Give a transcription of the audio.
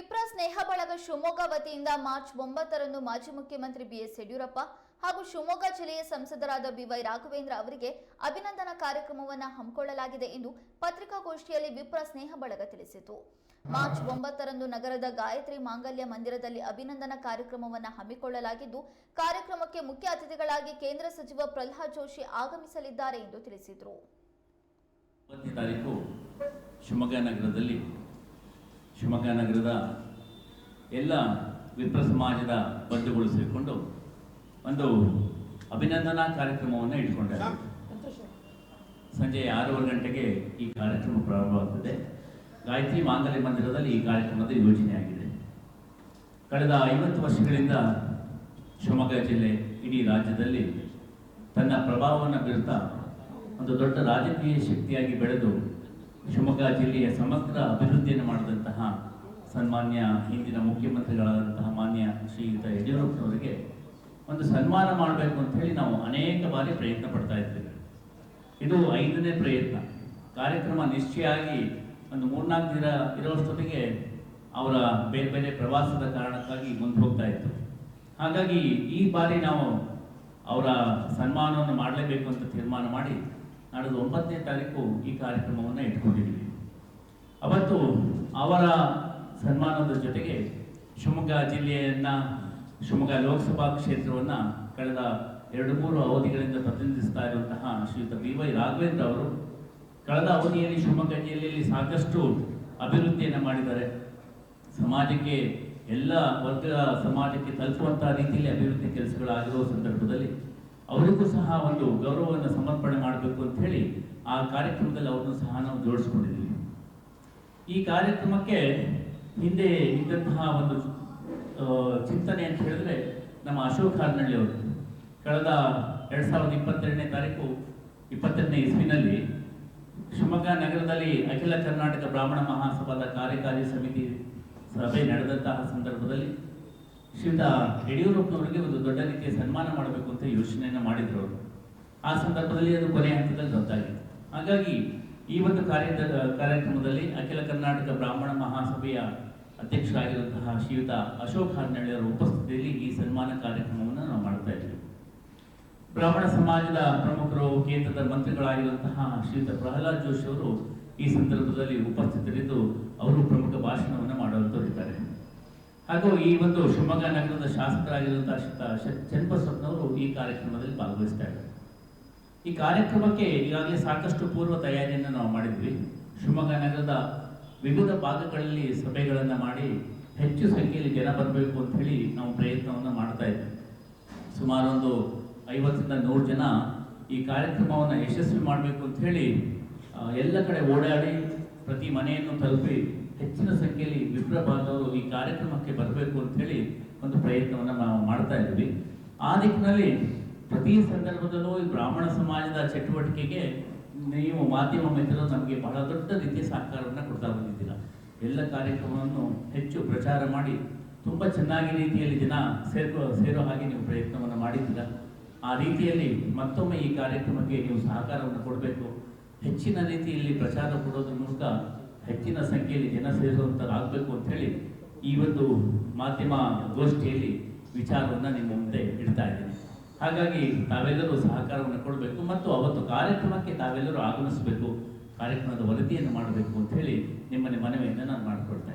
ವಿಪ್ರ ಸ್ನೇಹ ಬಳಗ ಶಿವಮೊಗ್ಗ ವತಿಯಿಂದ ಮಾರ್ಚ್ ಒಂಬತ್ತರಂದು ಮಾಜಿ ಮುಖ್ಯಮಂತ್ರಿ ಬಿಎಸ್ ಯಡಿಯೂರಪ್ಪ ಹಾಗೂ ಶಿವಮೊಗ್ಗ ಜಿಲ್ಲೆಯ ಸಂಸದರಾದ ಬಿವೈ ರಾಘವೇಂದ್ರ ಅವರಿಗೆ ಅಭಿನಂದನಾ ಕಾರ್ಯಕ್ರಮವನ್ನು ಹಮ್ಮಿಕೊಳ್ಳಲಾಗಿದೆ ಎಂದು ಪತ್ರಿಕಾಗೋಷ್ಠಿಯಲ್ಲಿ ವಿಪ್ರ ಸ್ನೇಹ ಬಳಗ ತಿಳಿಸಿತು. ಮಾರ್ಚ್ ಒಂಬತ್ತರಂದು ನಗರದ ಗಾಯತ್ರಿ ಮಾಂಗಲ್ಯ ಮಂದಿರದಲ್ಲಿ ಅಭಿನಂದನಾ ಕಾರ್ಯಕ್ರಮವನ್ನು ಹಮ್ಮಿಕೊಳ್ಳಲಾಗಿದ್ದು, ಕಾರ್ಯಕ್ರಮಕ್ಕೆ ಮುಖ್ಯ ಅತಿಥಿಗಳಾಗಿ ಕೇಂದ್ರ ಸಚಿವ ಪ್ರಹ್ಲಾದ್ ಜೋಶಿ ಆಗಮಿಸಲಿದ್ದಾರೆ ಎಂದು ತಿಳಿಸಿದರು. ಶಿವಮೊಗ್ಗ ನಗರದ ಎಲ್ಲ ವಿಪ್ರ ಸಮಾಜದ ಬಂಧುಗಳು ಸೇರಿಕೊಂಡು ಒಂದು ಅಭಿನಂದನಾ ಕಾರ್ಯಕ್ರಮವನ್ನು ಇಟ್ಕೊಂಡಿದ್ದಾರೆ. ಸಂಜೆ ಆರೂವರೆ ಗಂಟೆಗೆ ಈ ಕಾರ್ಯಕ್ರಮ ಪ್ರಾರಂಭವಾಗುತ್ತದೆ ಗಾಯತ್ರಿ ಮಾಂಗಲ್ಯ ಮಂದಿರದಲ್ಲಿ ಈ ಕಾರ್ಯಕ್ರಮದ ಯೋಜನೆ ಆಗಿದೆ ಕಳೆದ ಐವತ್ತು ವರ್ಷಗಳಿಂದ ಶಿವಮೊಗ್ಗ ಜಿಲ್ಲೆ ಇಡೀ ರಾಜ್ಯದಲ್ಲಿ ತನ್ನ ಪ್ರಭಾವವನ್ನು ಬೀರುತ್ತಾ ಒಂದು ದೊಡ್ಡ ರಾಜಕೀಯ ಶಕ್ತಿಯಾಗಿ ಬೆಳೆದು ಶಿವಮೊಗ್ಗ ಜಿಲ್ಲೆಯ ಸಮಗ್ರ ಅಭಿವೃದ್ಧಿಯನ್ನು ಮಾಡಿದಂತಹ ಸನ್ಮಾನ್ಯ ಹಿಂದಿನ ಮುಖ್ಯಮಂತ್ರಿಗಳಾದಂತಹ ಮಾನ್ಯ ಶ್ರೀಯುತ ಯಡಿಯೂರಪ್ಪನವರಿಗೆ ಒಂದು ಸನ್ಮಾನ ಮಾಡಬೇಕು ಅಂತ ಹೇಳಿ ನಾವು ಅನೇಕ ಬಾರಿ ಪ್ರಯತ್ನ ಪಡ್ತಾ ಇದ್ದೇವೆ ಇದು ಐದನೇ ಪ್ರಯತ್ನ. ಕಾರ್ಯಕ್ರಮ ನಿಶ್ಚಯ ಆಗಿ ಒಂದು ಮೂರ್ನಾಲ್ಕು ದಿನ ಇರೋಷ್ಟೊತ್ತಿಗೆ ಅವರ ಬೇರೆ ಬೇರೆ ಪ್ರವಾಸದ ಕಾರಣಕ್ಕಾಗಿ ಮುಂದೆ ಹೋಗ್ತಾ ಇತ್ತು. ಹಾಗಾಗಿ ಈ ಬಾರಿ ನಾವು ಅವರ ಸನ್ಮಾನವನ್ನು ಮಾಡಲೇಬೇಕು ಅಂತ ತೀರ್ಮಾನ ಮಾಡಿ ನಾಡಿದ್ದು ಒಂಬತ್ತನೇ ತಾರೀಕು ಈ ಕಾರ್ಯಕ್ರಮವನ್ನು ಇಟ್ಕೊಂಡಿದ್ದೀವಿ ಅವತ್ತು ಅವರ ಸನ್ಮಾನದ ಜೊತೆಗೆ ಶಿವಮೊಗ್ಗ ಜಿಲ್ಲೆಯನ್ನ, ಶಿವಮೊಗ್ಗ ಲೋಕಸಭಾ ಕ್ಷೇತ್ರವನ್ನು ಕಳೆದ ಎರಡು ಮೂರು ಅವಧಿಗಳಿಂದ ಪ್ರತಿನಿಧಿಸ್ತಾ ಇರುವಂತಹ ಶ್ರೀಯುತ ಬಿ ವೈ ರಾಘವೇಂದ್ರ ಅವರು ಕಳೆದ ಅವಧಿಯಲ್ಲಿ ಶಿವಮೊಗ್ಗ ಜಿಲ್ಲೆಯಲ್ಲಿ ಸಾಕಷ್ಟು ಅಭಿವೃದ್ಧಿಯನ್ನು ಮಾಡಿದ್ದಾರೆ. ಸಮಾಜಕ್ಕೆ ಎಲ್ಲ ವರ್ಗ ಸಮಾಜಕ್ಕೆ ತಲುಪುವಂತಹ ರೀತಿಯಲ್ಲಿ ಅಭಿವೃದ್ಧಿ ಕೆಲಸಗಳಾಗಿರುವ ಸಂದರ್ಭದಲ್ಲಿ ಅವರಿಗೂ ಸಹ ಒಂದು ಗೌರವವನ್ನು ಸಮರ್ಪಣೆ ಮಾಡಬೇಕು ಅಂತ ಹೇಳಿ ಆ ಕಾರ್ಯಕ್ರಮದಲ್ಲಿ ಅವ್ರನ್ನ ಸಹ ನಾವು ಜೋಡಿಸ್ಕೊಂಡಿದ್ವಿ ಈ ಕಾರ್ಯಕ್ರಮಕ್ಕೆ ಹಿಂದೆ ಇದ್ದಂತಹ ಒಂದು ಚಿಂತನೆ ಅಂತ ಹೇಳಿದ್ರೆ ನಮ್ಮ ಅಶೋಕ್ ಹಾರ್ನಳ್ಳಿ ಅವರು. ಕಳೆದ ಎರಡ್ ಸಾವಿರದ ಇಪ್ಪತ್ತೆರಡನೇ ತಾರೀಕು, ಇಪ್ಪತ್ತೆರಡನೇ ಇಸ್ವಿನಲ್ಲಿ ಶಿವಮೊಗ್ಗ ನಗರದಲ್ಲಿ ಅಖಿಲ ಕರ್ನಾಟಕ ಬ್ರಾಹ್ಮಣ ಮಹಾಸಭಾದ ಕಾರ್ಯಕಾರಿ ಸಮಿತಿ ಸಭೆ ನಡೆದಂತಹ ಸಂದರ್ಭದಲ್ಲಿ ಶ್ರೀಯುತ ಯಡಿಯೂರಪ್ಪನವರಿಗೆ ಒಂದು ದೊಡ್ಡ ರೀತಿಯ ಸನ್ಮಾನ ಮಾಡಬೇಕು ಅಂತ ಯೋಚನೆಯನ್ನು ಮಾಡಿದ್ರು ಆ ಸಂದರ್ಭದಲ್ಲಿ ಅದು ಕೊನೆಯ ಹಂತದಲ್ಲಿ ರದ್ದಾಗಿತ್ತು ಹಾಗಾಗಿ ಈ ಒಂದು ಕಾರ್ಯದ, ಕಾರ್ಯಕ್ರಮದಲ್ಲಿ ಅಖಿಲ ಕರ್ನಾಟಕ ಬ್ರಾಹ್ಮಣ ಮಹಾಸಭೆಯ ಅಧ್ಯಕ್ಷರಾಗಿರುವಂತಹ ಶ್ರೀಯುತ ಅಶೋಕ್ ಹಾರ್ನಳ್ಳಿಯವರ ಉಪಸ್ಥಿತಿಯಲ್ಲಿ ಈ ಸನ್ಮಾನ ಕಾರ್ಯಕ್ರಮವನ್ನು ನಾವು ಮಾಡ್ತಾ ಇದ್ದೀವಿ. ಬ್ರಾಹ್ಮಣ ಸಮಾಜದ ಪ್ರಮುಖರು, ಕೇಂದ್ರದ ಮಂತ್ರಿಗಳಾಗಿರುವಂತಹ ಶ್ರೀಯುತ ಪ್ರಹ್ಲಾದ್ ಜೋಶಿ ಅವರು ಈ ಸಂದರ್ಭದಲ್ಲಿ ಉಪಸ್ಥಿತರಿದ್ದು ಅವರು ಪ್ರಮುಖ ಭಾಷಣವನ್ನು ಮಾಡುವಂತಿದ್ದಾರೆ ಹಾಗೂ ಈ ಒಂದು ಶಿವಮೊಗ್ಗ ನಗರದ ಶಾಸಕರಾಗಿರುವಂತಹ ಚನ್ನಬಸಪ್ಪನವರು ಈ ಕಾರ್ಯಕ್ರಮದಲ್ಲಿ ಭಾಗವಹಿಸ್ತಾ ಇದ್ದಾರೆ ಈ ಕಾರ್ಯಕ್ರಮಕ್ಕೆ ಈಗಾಗಲೇ ಸಾಕಷ್ಟು ಪೂರ್ವ ತಯಾರಿಯನ್ನು ನಾವು ಮಾಡಿದ್ವಿ. ಶಿವಮೊಗ್ಗ ನಗರದ ವಿವಿಧ ಭಾಗಗಳಲ್ಲಿ ಸಭೆಗಳನ್ನು ಮಾಡಿ ಹೆಚ್ಚು ಸಂಖ್ಯೆಯಲ್ಲಿ ಜನ ಬರಬೇಕು ಅಂತ ಹೇಳಿ ನಾವು ಪ್ರಯತ್ನವನ್ನು ಮಾಡ್ತಾ ಇದ್ವಿ. ಸುಮಾರು ಒಂದು ಐವತ್ತರಿಂದ ನೂರು ಜನ ಈ ಕಾರ್ಯಕ್ರಮವನ್ನು ಯಶಸ್ವಿ ಮಾಡಬೇಕು ಅಂತ ಹೇಳಿ ಎಲ್ಲ ಕಡೆ ಓಡಾಡಿ ಪ್ರತಿ ಮನೆಯನ್ನು ತಲುಪಿ ಹೆಚ್ಚಿನ ಸಂಖ್ಯೆಯಲ್ಲಿ ವಿಪ್ರ ಬಾಂಧವರು ಈ ಕಾರ್ಯಕ್ರಮಕ್ಕೆ ಬರಬೇಕು ಅಂತ ಹೇಳಿ ಒಂದು ಪ್ರಯತ್ನವನ್ನು ನಾವು ಮಾಡ್ತಾ ಇದ್ವಿ ಆ ನಿಟ್ಟಿನಲ್ಲಿ ಪ್ರತಿ ಸಂದರ್ಭದಲ್ಲೂ ಈ ಬ್ರಾಹ್ಮಣ ಸಮಾಜದ ಚಟುವಟಿಕೆಗೆ ನೀವು ಮಾಧ್ಯಮ ಮಿತ್ರರು ನಮಗೆ ಬಹಳ ದೊಡ್ಡ ರೀತಿಯ ಸಹಕಾರವನ್ನು ಕೊಡ್ತಾ ಬಂದಿದ್ದೀರಾ. ಎಲ್ಲ ಕಾರ್ಯಕ್ರಮವನ್ನು ಹೆಚ್ಚು ಪ್ರಚಾರ ಮಾಡಿ ತುಂಬ ಚೆನ್ನಾಗಿ ರೀತಿಯಲ್ಲಿ ಜನ ಸೇರ್ಕೊ, ಸೇರೋ ಹಾಗೆ ನೀವು ಪ್ರಯತ್ನವನ್ನು ಮಾಡಿದ್ದೀರಾ. ಆ ರೀತಿಯಲ್ಲಿ ಮತ್ತೊಮ್ಮೆ ಈ ಕಾರ್ಯಕ್ರಮಕ್ಕೆ ನೀವು ಸಹಕಾರವನ್ನು ಕೊಡಬೇಕು. ಹೆಚ್ಚಿನ ರೀತಿಯಲ್ಲಿ ಪ್ರಚಾರ ಕೊಡೋದ್ರ ಮೂಲಕ ಹೆಚ್ಚಿನ ಸಂಖ್ಯೆಯಲ್ಲಿ ಜನ ಸೇರುವಂಥದ್ದಾಗಬೇಕು ಅಂತ ಹೇಳಿ ಈ ಒಂದು ಮಾಧ್ಯಮ ಗೋಷ್ಠಿಯಲ್ಲಿ ವಿಚಾರವನ್ನು ನಿಮ್ಮ ಮುಂದೆ ಇಡ್ತಾ ಇದ್ದೀನಿ. ಹಾಗಾಗಿ ತಾವೆಲ್ಲರೂ ಸಹಕಾರವನ್ನು ಕೊಡಬೇಕು ಮತ್ತು ಅವತ್ತು ಕಾರ್ಯಕ್ರಮಕ್ಕೆ ತಾವೆಲ್ಲರೂ ಆಗಮಿಸಬೇಕು, ಕಾರ್ಯಕ್ರಮದ ವರದಿಯನ್ನು ಮಾಡಬೇಕು ಅಂತ ಹೇಳಿ ನಿಮ್ಮನೆ ಮನವಿಯನ್ನು ನಾನು ಮಾಡಿಕೊಡ್ತಾ